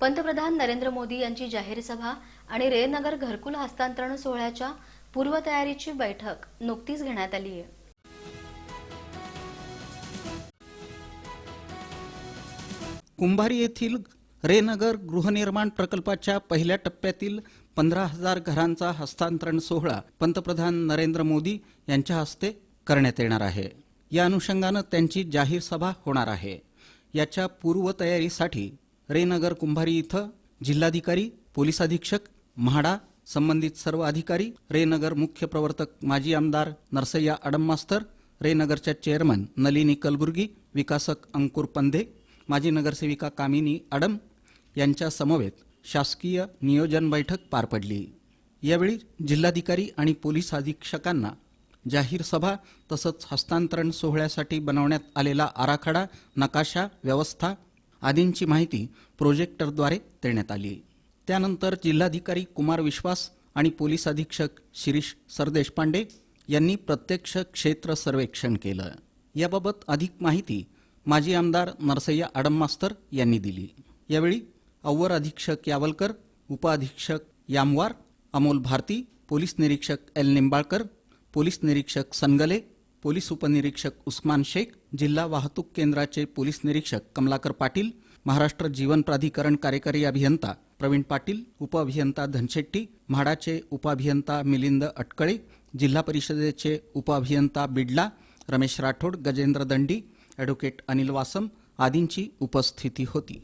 पंतप्रधान नरेंद्र मोदी यांची जाहीर सभा आणि रेनगर घरकुल हस्तांतरण सोहळ्याच्या पूर्वतयारीची बैठक नुकतीच घेण्यात आली आहे. कुंभारी येथील रेनगर गृहनिर्माण प्रकल्पाच्या पहिल्या टप्प्यातील पंधरा हजार घरांचा हस्तांतरण सोहळा पंतप्रधान नरेंद्र मोदी यांच्या हस्ते करण्यात येणार आहे. या अनुषंगानं त्यांची जाहीर सभा होणार आहे. याच्या पूर्वतयारीसाठी रेनगर कुंभारी इथं जिल्हाधिकारी पोलीस अधीक्षक म्हाडा संबंधित सर्व अधिकारी रेनगर मुख्य प्रवर्तक माजी आमदार नरसय्या अडममास्तर रेनगरच्या चेअरमन नलिनी कलबुर्गी विकासक अंकुर पंधे माजी नगरसेविका कामिनी अडम यांच्या समवेत शासकीय नियोजन बैठक पार पडली. यावेळी जिल्हाधिकारी आणि पोलीस अधीक्षकांना जाहीर सभा तसंच हस्तांतरण सोहळ्यासाठी बनवण्यात आलेला आराखडा नकाशा व्यवस्था आदींची माहिती प्रोजेक्टरद्वारे देण्यात आली. त्यानंतर जिल्हाधिकारी कुमार विश्वास आणि पोलीस अधीक्षक शिरीष सरदेशपांडे यांनी प्रत्यक्ष क्षेत्र सर्वेक्षण केलं. याबाबत अधिक माहिती माजी आमदार नरसय्या आडम मास्तर यांनी दिली. यावेळी अव्वर अधीक्षक यावलकर उपअधीक्षक यामवार अमोल भारती पोलीस निरीक्षक एल निंबाळकर पोलीस निरीक्षक सनगले पोलीस उपनिरीक्षक उस्मान शेख जिल्हा वाहतूक केंद्राचे पोलीस निरीक्षक कमलाकर पाटील महाराष्ट्र जीवन प्राधिकरण कार्यकारी अभियंता प्रवीण पाटील उपअभियंता धनशेट्टी म्हाडाचे उपअभियंता मिलिंद अटकळे जिल्हा परिषदेचे उपअभियंता बिडला रमेश राठोड गजेंद्र दंडी ॲडव्होकेट अनिल वासम आदींची उपस्थिती होती.